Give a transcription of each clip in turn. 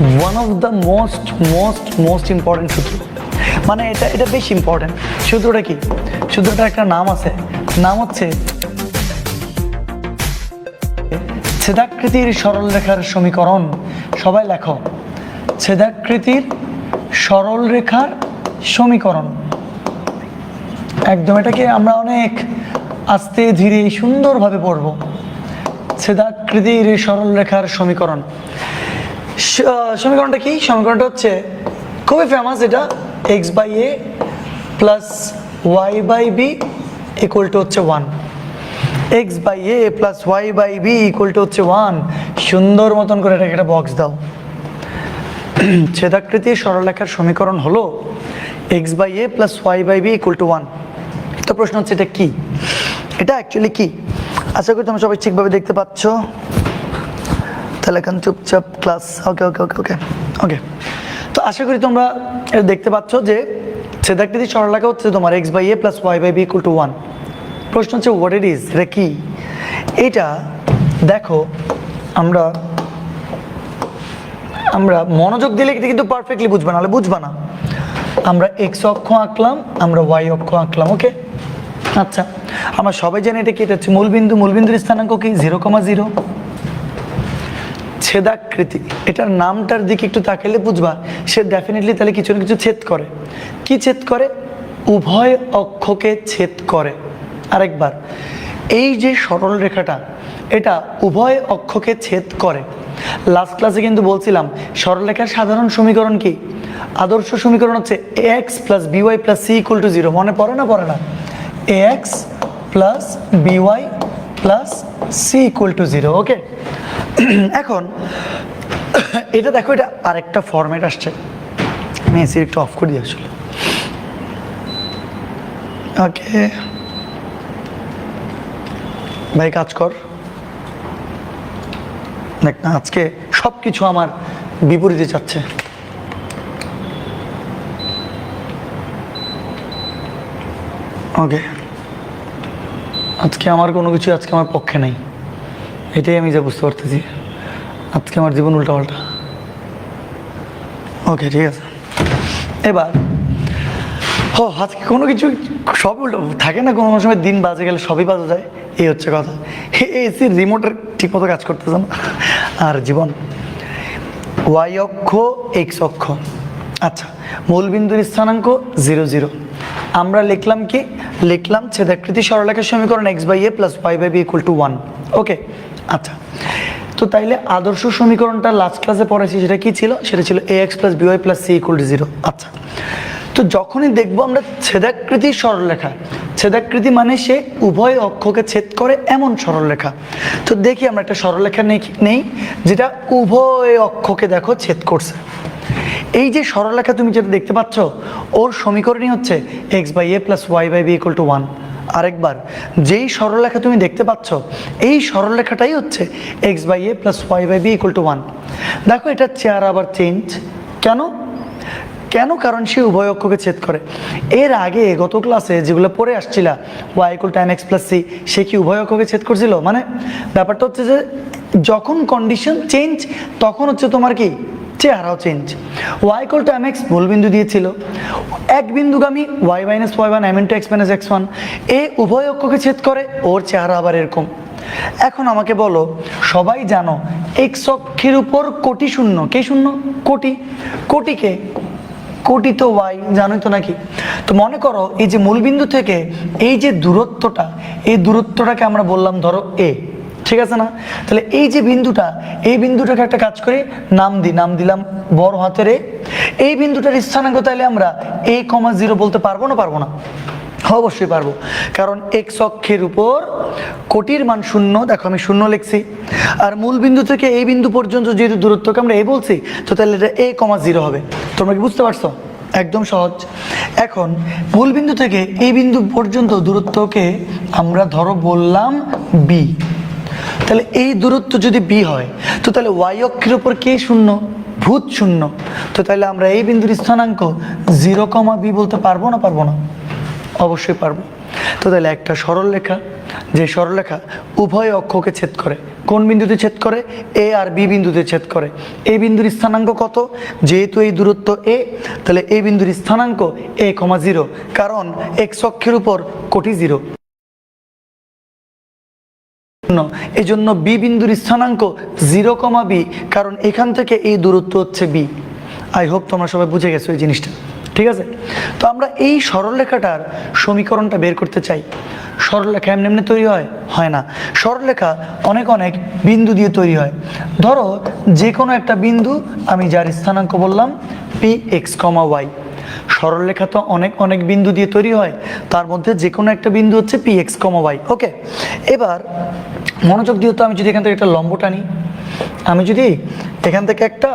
One of the most most most important সূত্র মানে এটা এটা বেশ ইম্পর্টেন্ট সূত্রটা কি? সূত্রটার একটা নাম আছে। নাম হচ্ছে ছেদাকৃতির সরলরেখার সমীকরণ। সবাই লেখো। ছেদাকৃতির সরলরেখার সমীকরণ। একদম এটাকে আমরা অনেক আস্তে ধীরে সুন্দরভাবে পড়ব। ছেদাকৃতির সরলরেখার সমীকরণ। সমীকরণটা কি? সমীকরণটা হচ্ছে খুবই ফেমাস এটা। X by A plus Y by B equal to হচ্ছে one X by A plus Y by B equal to হচ্ছে ওয়ান সুন্দর মতন করে এটাকে একটা বক্স দাও। ছেদাকৃতি সরলরেখার সমীকরণ হলো X by A plus Y by B equal to one তো প্রশ্ন হচ্ছে এটা কি? এটা অ্যাকচুয়ালি কি? আশা করি তোমরা সবাই ঠিকভাবে দেখতে পাচ্ছ। তাহলে এখন চুপচাপ, ক্লাস, ওকে ওকে ওকে ওকে ওকে। তো আশা করি তোমরা দেখতে পাচ্ছ যে ছেদাকৃতি সরলরেখা হচ্ছে তোমার X by A plus Y by B equal to one প্রশ্ন হচ্ছে হোয়াট ইট ইজ এটা কি? এটা দেখো, আমরা আমরা মনোযোগ দিলে এটা কিন্তু পারফেক্টলি বুঝবে, নাহলে বুঝবা না। আমরা এক্স অক্ষ আঁকলাম, আমরা ওয়াই অক্ষ আঁকলাম, ওকে? আচ্ছা আমরা সবাই জানি এটা কি? এটা হচ্ছে মূলবিন্দু, মূলবিন্দুর স্থানাঙ্ক কি? জিরো কমা জিরো ছেদাকৃতি এটার নামটার দিকে একটু তাকালে বুঝবা, সে ডেফিনেটলি তাহলে কিছু না কিছু ছেদ করে। কি ছেদ করে? উভয় অক্ষকে ছেদ করে। আরেকবার, এই যে সরল রেখাটা, এটা উভয় অক্ষকে ছেদ করে। লাস্ট ক্লাসে কিন্তু বলছিলাম সরলরেখার সাধারণ সমীকরণ কি? আদর্শ সমীকরণ হচ্ছে x plus b y plus c equal to zero মনে পড়ে না? পড়ে না। X plus b y plus c equal to zero okay এখন, এটা দেখো, এটা আরেকটা ফরম্যাট আসছে। এসি একটু অফ করে দিয়ে আসলে। ওকে ভাই, কাজ কর। দেখ না, আজকে সব কিছু আমার বিপরীতে যাচ্ছে। ওকে আজকে আমার কোনো কিছু আজকে আমার পক্ষে নেই। এটাই আমি যা বুঝতে পারতেছি। আজকে আমার জীবন উল্টাপাল্টা। ওকে, ঠিক আছে। এবার, ও, আজকে কোনো কিছু সব উল্টো, থাকে না কোনো সময় দিন বাজে গেলে সবই বাজে যায়? এই হচ্ছে কথা। এসির রিমোটের ঠিকমতো কাজ করতেছে না। আর জীবন ওয়াই অক্ষ এক্স অক্ষ। আচ্ছা মূলবিন্দুর স্থানাঙ্ক জিরো জিরো। আমরা লিখলাম কি? লিখলাম ছেদাকৃতি সরলরেখার সমীকরণ x by a plus y by b equal to one okay আচ্ছা। তো তাইলে আদর্শ সমীকরণটা লাস্ট ক্লাসে পড়েছি, সেটা কি ছিল? সেটা ছিল a x plus b y plus c equal to zero আচ্ছা। তো যখনই দেখব আমরা ছেদাকৃতি সরলরেখা, ছেদাকৃতি মানে সে উভয় অক্ষকে ছেদ করে এমন সরলরেখা। তো দেখি আমরা একটা সরলরেখা নেই নেই, যেটা উভয় অক্ষকে দেখো ছেদ করছে। এই যে সরলরেখা তুমি যেটা দেখতে পাচ্ছ, ওর সমীকরণই হচ্ছে x by a plus y by b equal to one আরেকবার, যেই সরলরেখা তুমি দেখতে পাচ্ছ, এই সরলরেখাটাই হচ্ছে x by a plus y by b equal to one দেখো, এটা চেয়ার আবার চেঞ্জ কেন? কেন? কারণ সে উভয় অক্ষকে ছেদ করে। এর আগে গত ক্লাসে যেগুলো পড়ে আসছিল y equal time x plus c সে কি উভয় অক্ষকে ছেদ করছিল? মানে ব্যাপারটা হচ্ছে যে, যখন কন্ডিশন চেঞ্জ তখন হচ্ছে তোমার কি? চেহারাও change y equal to m x মূল বিন্দু দিয়েছিল। এক বিন্দুগামী y minus y one m into x minus x one এ উভয় অক্ষকে ছেদ করে, ওর চেহারা আবার এরকম। এখন আমাকে বলো, সবাই জানো এক্স অক্ষের উপর কোটি শূন্য। কে শূন্য? কোটি। কোটিকে কোটি তো ওয়াই জানোই তো নাকি? তো মনে করো, এই যে মূলবিন্দু থেকে এই যে দূরত্বটা, এই দূরত্বটাকে আমরা বললাম ধরো এ ঠিক আছে না? তাহলে এই যে বিন্দুটা, এই বিন্দুটাকে একটা কাজ করে, নাম দিই, নাম দিলাম বড় হাতের এই বিন্দুটার স্থানাঙ্ক তাহলে আমরা এ কমা জিরো বলতে পারব না পারব না? অবশ্যই পারব। কারণ এক্স অক্ষের উপর কোটির মান শূন্য, দেখো আমি শূন্য লিখছি। আর মূল বিন্দু থেকে এই বিন্দু পর্যন্ত যেহেতু দূরত্বকে আমরা এ বলছি, তো তাহলে এটা এ কমা জিরো হবে। তোমরা কি বুঝতে পারছ? একদম সহজ। এখন মূল বিন্দু থেকে এই বিন্দু পর্যন্ত দূরত্বকে আমরা ধরো বললাম বি তাহলে এই দূরত্ব যদি বি হয়, তো তাহলে ওয়াই অক্ষের উপর কে শূন্য? ভূত শূন্য। তো তাহলে আমরা এই বিন্দুর স্থানাঙ্ক জিরো কমা বি বলতে পারব না পারব না? অবশ্যই পারব। তো তাহলে একটা সরল রেখা, যে সরলরেখা উভয় অক্ষকে ছেদ করে। কোন বিন্দুতে ছেদ করে? এ আর বি বিন্দুতে ছেদ করে। এই বিন্দুর স্থানাঙ্ক কত? যেহেতু এই দূরত্ব এ তাহলে এই বিন্দুর স্থানাঙ্ক এ কমা জিরো কারণ এক্স অক্ষের উপর কোটি জিরো এই জন্য বি বিন্দুর স্থানাঙ্ক জিরো কমা বি, কারণ এখান থেকে এই দূরত্ব হচ্ছে বি। আই হোপ তোমরা সবাই বুঝে গেছো এই জিনিসটা। ঠিক আছে? তো আমরা এই সরলরেখাটার সমীকরণটা বের করতে চাই। সরলরেখা এমনি এমনি তৈরি হয়? হয় না। সরলরেখা অনেক অনেক বিন্দু দিয়ে তৈরি হয়। ধরো যে কোনো একটা বিন্দু আমি যার স্থানাঙ্ক বললাম পি এক্স কমা ওয়াই সরলরেখা তো অনেক অনেক বিন্দু দিয়ে তৈরি হয়। তার মধ্যে যে কোনো একটা বিন্দু হচ্ছে P x comma y okay এবার, মনোযোগ দিয়ে তো আমি যদি এখান থেকে একটা লম্ব টানি, আমি যদি এখান থেকে একটা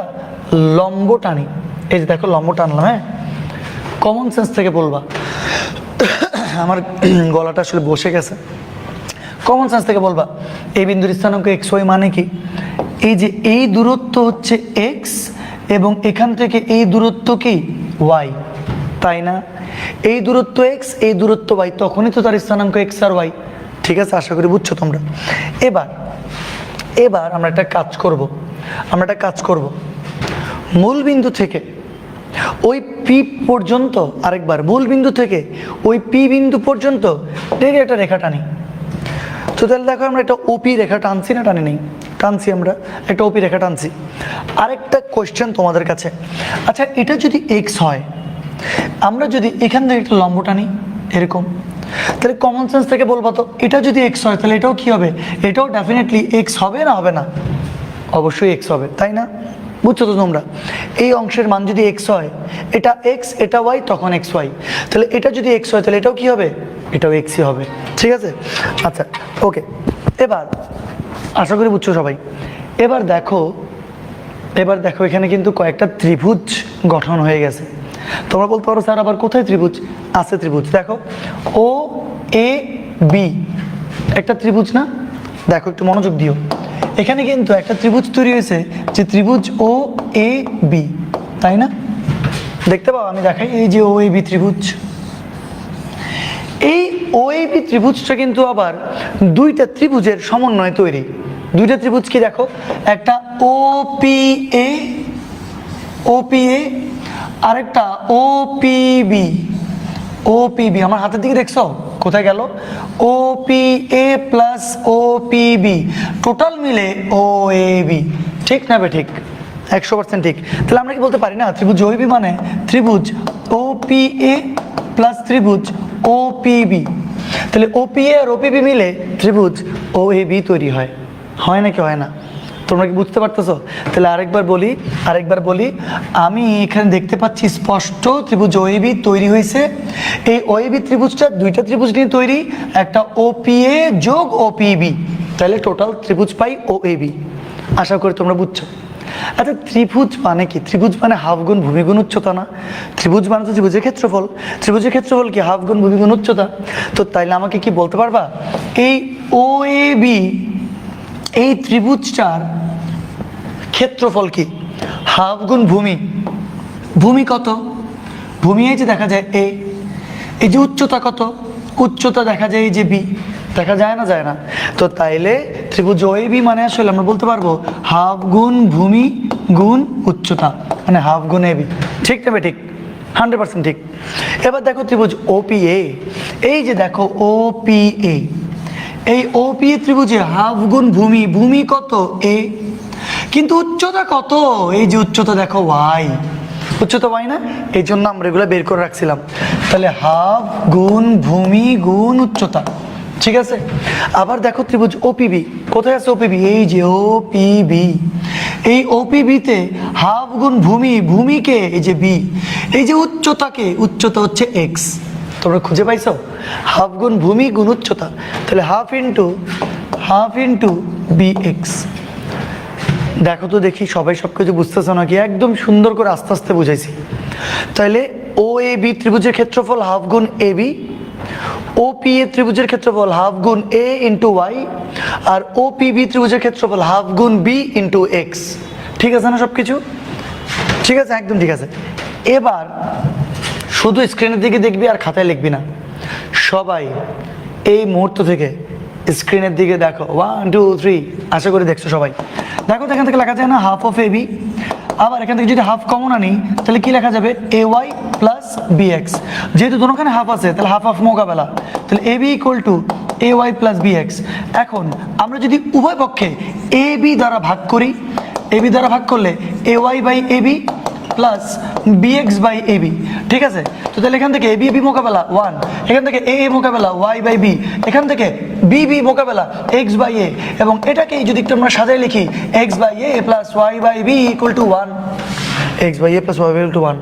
লম্ব টানি, এই যে দেখো লম্ব টানলাম হ্যাঁ? কমন সেন্স থেকে বলবা। আমার গলাটা আসলে বসে গেছে। কমন সেন্স থেকে বলবা, এই বিন্দুর স্থানাঙ্ক এক্স ওয়াই মানে কি? এই যে এই দূরত্ব হচ্ছে এক্স এবং এখান থেকে এই দূরত্ব কি? ওয়াই তাই না? এই দূরত্ব এক্স এই দূরত্ব ওয়াই তখনই তো তার স্থানাঙ্ক এক্স আর ওয়াই ঠিক আছে? আশা করি বুঝছ তোমরা। এবার এবার আমরা একটা কাজ করব। আমরা একটা কাজ করব। মূল বিন্দু থেকে ওই পি পর্যন্ত আরেকবার, মূল বিন্দু থেকে ওই পি বিন্দু পর্যন্ত ঠিক একটা রেখা টানি। তো তাহলে দেখো আমরা একটা ওপি রেখা টানছি না টানি নেই টানছি আমরা। একটা ওপি রেখা টানছি। আরেকটা কোয়েশ্চেন তোমাদের কাছে। আচ্ছা এটা যদি এক্স হয় আমরা যদি এখান থেকে একটা লম্ব টানি, এরকম, তাহলে কমন সেন্স থেকে বলব তো, এটা যদি এক্স হয়, তাহলে এটাও কি হবে? এটাও ডেফিনেটলি এক্স হবে না হবে না? অবশ্যই এক্স হবে, তাই না? বুঝছ তো তোমরা? এই অংশের মান যদি এক্স হয়, এটা এক্স এটা ওয়াই তখন এক্স ওয়াই তাহলে এটা যদি এক্স হয়, তাহলে এটাও কি হবে? এটাও এক্সই হবে, ঠিক আছে? আচ্ছা ওকে এবার, আশা করি বুঝছ সবাই। এবার দেখো এবার দেখো এখানে কিন্তু কয়েকটা ত্রিভুজ গঠন হয়ে গেছে। তোমরা বলতে পারো, স্যার, আবার কোথায় ত্রিভুজ? আছে ত্রিভুজ। দেখো ও এ বি একটা ত্রিভুজ না? দেখো, একটু মনোযোগ দিও। এখানে কিন্তু একটা ত্রিভুজ তৈরি হয়েছে যে ত্রিভুজ ও এ বি তাই না? দেখতে পাও, আমি দেখাই। এই যে ও এ বি ত্রিভুজ। এই ওএবি ত্রিভুজটা কিন্তু আবার দুইটা ত্রিভুজের সমন্বয়ে তৈরি। দুইটা ত্রিভুজ কি দেখো? একটা O P A O P ওপিএ আরেকটা ওপিবি ওপিবি আমার হাতের দিকে দেখছ? কোথায় গেল? ওপিএ প্লাস ওপিবি টোটাল মিলে ও এ বি ঠিক না বে ঠিক? একশো পার্সেন্ট ঠিক। তাহলে আমরা কি বলতে পারি না? ত্রিভুজ ওইবি মানে ত্রিভুজ ওপিএ প্লাস ত্রিভুজ ওপিবি তাহলে ওপিএ আর ওপিবি মিলে ত্রিভুজ ও এ বি তৈরি হয়। হয় নাকি হয় না? তোমরা কি বুঝতে পারতেছো? তাহলে আরেকবার বলি আরেকবার বলি, আমি এখানে দেখতে পাচ্ছি স্পষ্ট ত্রিভুজ ওএবি তৈরি হয়েছে। এই ওএবি ত্রিভুজটা দুইটা ত্রিভুজ নিয়ে তৈরি, একটা ওপিএ যোগ ওপিবি। তাহলে টোটাল ত্রিভুজ পাই ওএবি। আশা করি তোমরা বুঝছ। আচ্ছা ত্রিভুজ মানে কি? ত্রিভুজ মানে হাফ গুণ ভূমিগুণ উচ্চতা না? ত্রিভুজ মানে তো ত্রিভুজের ক্ষেত্রফল। ত্রিভুজের ক্ষেত্রফল কি? হাফ গুণ ভূমিগুণ উচ্চতা। তো তাইলে আমাকে কি বলতে পারবা? এই ও এ বি এই ত্রিভুজটার ক্ষেত্রফল কি? হাফ গুণ ভূমি। ভূমি কত? ভূমি এই যে দেখা যায় এ এই যে উচ্চতা কত? উচ্চতা দেখা যায় এই যে বি দেখা যায় না যায় না। তো তাইলে ত্রিভুজ ওই বি মানে আসলে আমরা বলতে পারব হাফ গুণ ভূমি গুণ উচ্চতা মানে হাফ গুণ এ বি ঠিক তবে ঠিক। হান্ড্রেড পার্সেন্ট ঠিক। এবার দেখো ত্রিভুজ ওপিএ এই যে দেখো ওপিএ এই ওপি ত্রিভুজে হাফ গুণ ভূমি ভূমি কত? এ কিন্তু উচ্চতা কত? এই যে উচ্চতা দেখো ওয়াই উচ্চতা ওয়াই না? এই জন্য আমরা এগুলো বের করে রাখছিলাম। তাহলে হাফ গুণ ভূমি গুণ উচ্চতা। ঠিক আছে? আবার দেখো ত্রিভুজ ওপিবি কোথায় আছে ওপিবি এই যে ওপিবি এই ওপিবিতে হাফ গুণ ভূমি ভূমিকে এই যে বি এই যে উচ্চতাকে উচ্চতা হচ্ছে এক্স তোমরা খুঁজে পাইছো? হাফ গুণ ভূমি গুণ উচ্চতা। তাহলে half into half into b x দেখো তো দেখি, সবাই সব কিছু বুঝতেছো নাকি? একদম সুন্দর করে আস্তে আস্তে বুঝাইছি। তাহলে ও এ বি ত্রিভুজের ক্ষেত্রফল হাফ গুণ A B O P A ত্রিভুজের ক্ষেত্রফল হাফ গুণ এ ইন্টু ওয়াই আর ও পি বি ত্রিভুজের ক্ষেত্রফল হাফ গুণ বি ইন্টু এক্স ঠিক আছে না সব কিছু ঠিক আছে, একদম ঠিক আছে। এবার শুধু স্ক্রিনের দিকে দেখবি আর খাতায় লিখবি না। সবাই এই মুহূর্ত থেকে স্ক্রিনের দিকে দেখো। ওয়ান টু থ্রি আশা করি দেখছ সবাই। দেখো এখান থেকে লেখা যায় না হাফ অফ এ বি আবার এখান থেকে যদি হাফ কমন আনি, তাহলে কি লেখা যাবে? A y plus b x যেহেতু দুখানে হাফ আছে, তাহলে হাফ হাফ মোকাবেলা। তাহলে a b equal to a y plus b x এখন আমরা যদি উভয় পক্ষে এ বি দ্বারা ভাগ করি এ বি দ্বারা ভাগ করলে a y by a b plus b x by a b ঠিক আছে? তো তাহলে এখান থেকে এ বি এ বি মোকাবেলা ওয়ান এখান থেকে এ এ মোকাবেলা ওয়াই বাই বি এখান থেকে বি বি মোকাবেলা এক্স বাই এ এবং এটাকেই যদি একটু আমরা সাজাই লিখি x by a plus y by b equal to one x by a plus y by two one